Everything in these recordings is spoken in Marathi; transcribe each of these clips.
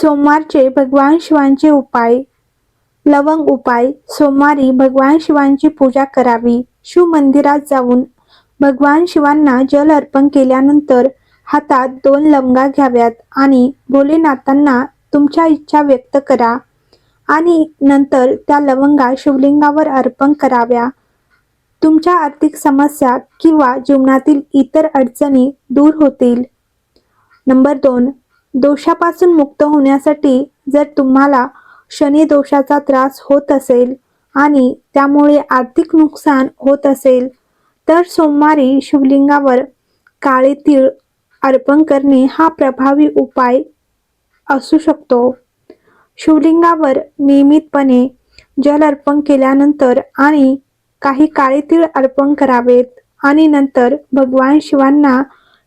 सोमवारचे भगवान शिवांचे उपाय. लवंग उपाय. सोमवारी भगवान शिवांची पूजा करावी. शिव मंदिरात जाऊन भगवान शिवांना जल अर्पण केल्यानंतर हातात दोन लवंगा घ्याव्यात आणि भोलेनाथांना तुमच्या इच्छा व्यक्त करा आणि नंतर त्या लवंगा शिवलिंगावर अर्पण कराव्या. तुमच्या आर्थिक समस्या किंवा जीवनातील इतर अडचणी दूर होतील. नंबर दोन दोषापासून मुक्त होण्यासाठी जर तुम्हाला शनी दोषाचा त्रास होत असेल आणि त्यामुळे आर्थिक नुकसान होत असेल तर सोमवारी शिवलिंगावर काळे तीळ अर्पण करणे हा प्रभावी उपाय असू शकतो. शिवलिंगावर नियमितपणे जल अर्पण केल्यानंतर आणि काही काळे तीळ अर्पण करावेत आणि नंतर भगवान शिवांना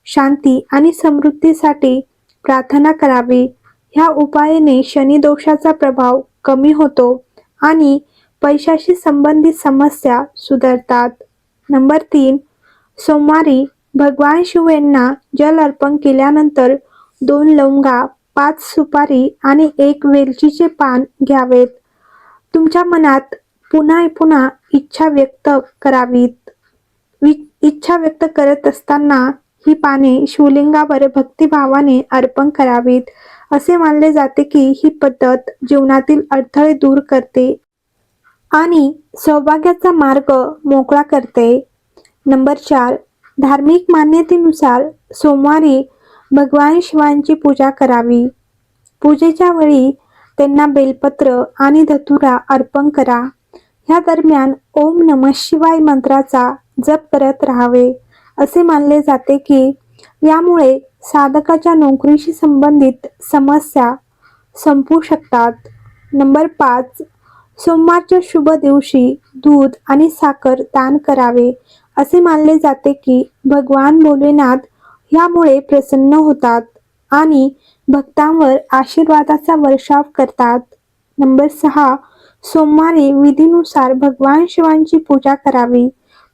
शांती आणि समृद्धीसाठी प्रार्थना करावी. ह्या उपायाने शनी दोषाचा प्रभाव कमी होतो आणि पैशाशी संबंधित समस्या सुधारतात. नंबर तीन सोमवारी भगवान शिव यांना जल अर्पण केल्यानंतर दोन लवंगा पाच सुपारी आणि एक वेलचीचे पान घ्यावेत. तुमच्या मनात पुन्हा पुन्हा इच्छा व्यक्त करावीत. वि- इच्छा व्यक्त करत असताना ही पाने शिवलिंगावर भक्तिभावाने अर्पण करावीत. असे मानले जाते की ही पद्धत जीवनातील अडथळे दूर करते आणि सौभाग्याचा मार्ग मोकळा करते. नंबर चार धार्मिक मान्यतेनुसार सोमवारी भगवान शिवांची पूजा करावी. पूजेच्या वेळी त्यांना बेलपत्र आणि धतुरा अर्पण करा. ह्या दरम्यान ओम नम शिवाय मंत्राचा जप करत राहावे. असे मानले जाते की यामुळे साधकाच्या नोकरीशी संबंधित समस्या संपू शकतात. नंबर पाच सोमवारच्या शुभ दिवशी दूध आणि साखर दान करावे. असे मानले जाते की भगवान भोलेनाथ यामुळे प्रसन्न होतात आणि भक्तांवर आशीर्वादाचा वर्षाव करतात. नंबर सहा सोमवारी विधीनुसार भगवान शिवांची पूजा करावी.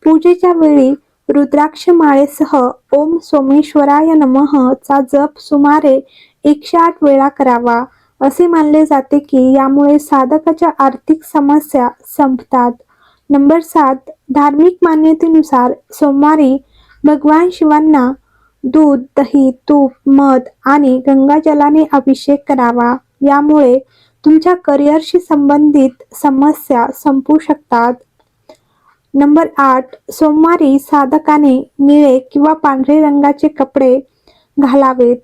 पूजेच्या वेळी रुद्राक्ष माळेसह ओम सोमेश्वराय नमः चा जप सुमारे एकशे आठ वेळा करावा. असे मानले जाते की यामुळे साधकाच्या आर्थिक समस्या संपतात. नंबर सात धार्मिक मान्यतेनुसार सोमवारी भगवान शिवांना दूध दही तूप मध आणि गंगाजलाने अभिषेक करावा. यामुळे तुमच्या करिअरशी संबंधित समस्या संपू शकतात. नंबर आठ सोमवारी साधकाने निळे किंवा पांढरे रंगाचे कपडे घालावेत.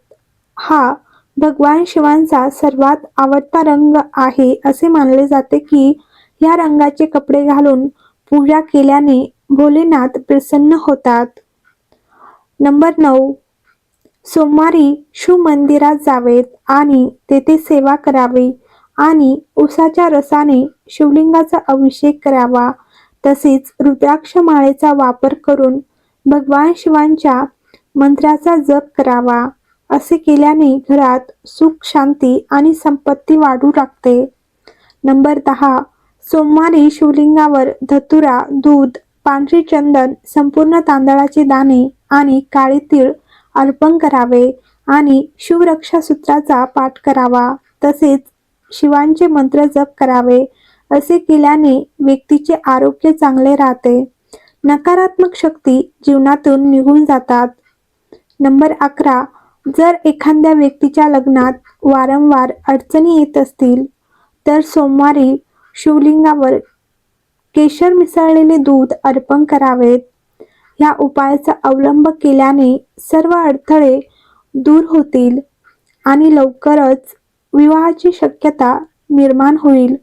हा भगवान शिवांचा सर्वात आवडता रंग आहे असे मानले जाते की या रंगाचे कपडे घालून पूजा केल्याने भोलेनाथ प्रसन्न होतात. नंबर नऊ सोमवारी शिव मंदिरात जावेत आणि तेथे सेवा करावी आणि उसाच्या रसाने शिवलिंगाचा अभिषेक करावा. तसेच रुद्राक्ष माळेचा वापर करून भगवान शिवांच्या मंत्राचा जप करावा असे केल्याने घरात सुख शांती आणि संपत्ती वाढू लागते. नंबर दहा सोमवारी शिवलिंगावर धतुरा दूध पांढरे चंदन संपूर्ण तांदळाचे दाणे आणि काळे तीळ अर्पण करावे आणि शिवरक्षा सूत्राचा पाठ करावा. तसेच शिवांचे मंत्र जप करावे असे केल्याने व्यक्तीचे आरोग्य चांगले राहते. नकारात्मक शक्ती जीवनातून निघून जातात. नंबर अकरा जर एखाद्या व्यक्तीच्या लग्नात वारंवार अडचणी येत असतील तर सोमवारी शिवलिंगावर केशर मिसळलेले दूध अर्पण करावेत. या उपायाचा अवलंब केल्याने सर्व अडथळे दूर होतील आणि लवकरच विवाहाची शक्यता निर्माण होईल.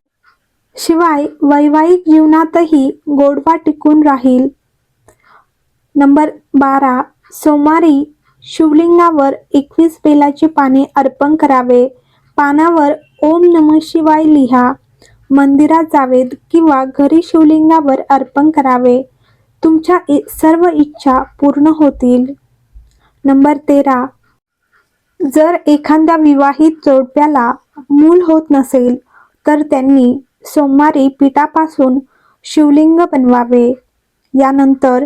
शिवाय वैवाहिक जीवनातही गोडवा टिकून राहील. नंबर बारा. सोमवारी शिवलिंगावर एकवीस बेलाची पाने अर्पण करावे. पानावर ओम नम शिवाय लिहा. मंदिरात जावेत किंवा घरी शिवलिंगावर अर्पण करावे. तुमच्या इ- सर्व इच्छा पूर्ण होतील. नंबर तेरा. जर एखाद्या विवाहित जोडप्याला मूल होत नसेल तर त्यांनी सोमवारी पिठापासून शिवलिंग बनवावे. यानंतर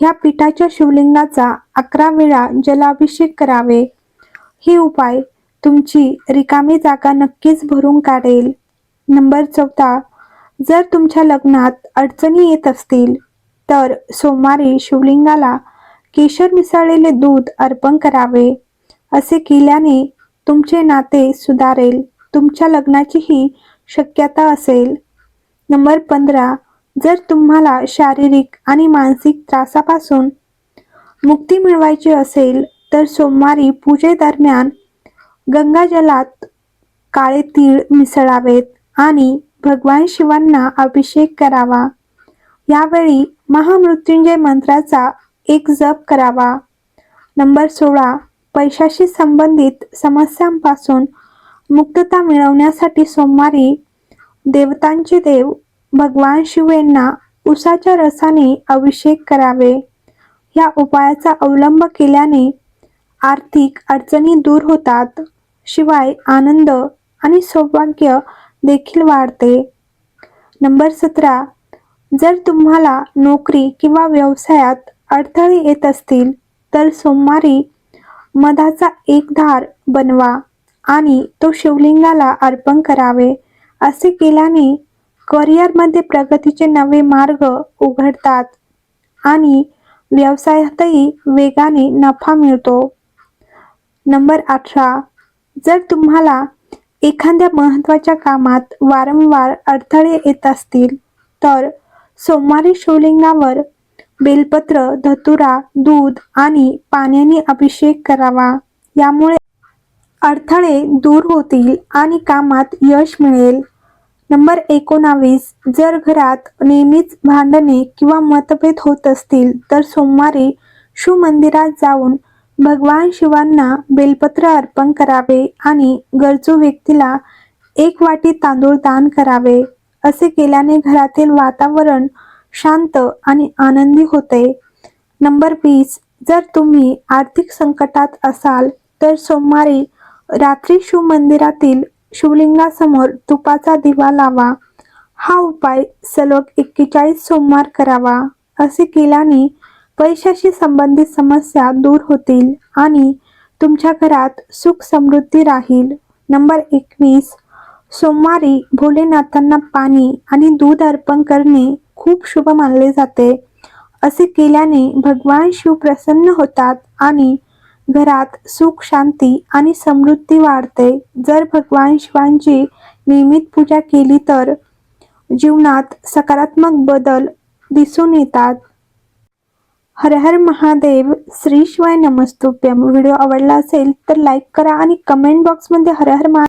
ह्या पिठाच्या शिवलिंगाचा अकरा वेळा जलाभिषेक करावे. हे उपाय तुमची रिकामी जागा नक्कीच भरून काढेल. नंबर चौथा जर तुमच्या लग्नात अडचणी येत असतील तर सोमवारी शिवलिंगाला केशर मिसळलेले दूध अर्पण करावे. असे केल्याने तुमचे नाते सुधारेल. तुमच्या लग्नाचीही शक्यता असेल. नंबर पंधरा जर तुम्हाला शारीरिक आणि मानसिक त्रासापासून मुक्ती मिळवायची असेल तर सोमवारी पूजेदरम्यान गंगाजलात काळे तीळ मिसळावेत आणि भगवान शिवांना अभिषेक करावा. यावेळी महामृत्युंजय मंत्राचा एक जप करावा. नंबर सोळा पैशाशी संबंधित समस्यांपासून मुक्तता मिळवण्यासाठी सोमवारी देवतांचे देव भगवान शिव यांना उसाच्या रसाने अभिषेक करावे. या उपायाचा अवलंब केल्याने आर्थिक अडचणी दूर होतात. शिवाय आनंद आणि सौभाग्य देखील वाढते. नंबर सतरा. जर तुम्हाला नोकरी किंवा व्यवसायात अडथळे येत असतील तर सोमवारी मधाचा एक धार बनवा. आणि तो शिवलिंगाला अर्पण करावे. असे केल्याने करिअरमध्ये प्रगतीचे नवे मार्ग उघडतात आणि व्यवसायातही वेगाने नफा मिळतो. नंबर अठरा. जर तुम्हाला एखाद्या महत्त्वाच्या कामात वारंवार अडथळे येत असतील तर सोमवारी शिवलिंगावर बेलपत्र धतुरा दूध आणि पाण्याने अभिषेक करावा. यामुळे अडथळे दूर होतील आणि कामात यश मिळेल. नंबर एकोणावीस. जर घरात नेहमीच भांडणे किंवा मतभेद होत असतील तर सोमवारी शिवमंदिरात जाऊन भगवान शिवांना बेलपत्र अर्पण करावे आणि गरजू व्यक्तीला एक वाटी तांदूळ दान करावे. असे केल्याने घरातील वातावरण शांत आणि आनंदी होते. नंबर वीस. जर तुम्ही आर्थिक संकटात असाल तर सोमवारी रात्री शिव मंदिरातील शिवलिंगासमोर तुपाचा दिवा लावा. हा उपाय सलग एक्केचाळीस सोमवार करावा असे केल्याने पैशाशी संबंधित समस्या दूर होतील आणि तुमच्या घरात सुख समृद्धी राहील. नंबर एकवीस सोमवारी भोलेनाथांना पाणी आणि दूध अर्पण करणे खूप शुभ मानले जाते. असे केल्याने भगवान शिव प्रसन्न होतात आणि घरात सुख शांती आणि समृद्धी वाढते. जर भगवान शिवांची नियमित पूजा केली तर जीवनात सकारात्मक बदल दिसून येतात. हर हर महादेव श्री शिवाय नमस्तुभ्यम. व्हिडिओ आवडला असेल तर लाईक करा आणि कमेंट बॉक्समध्ये हर हर महा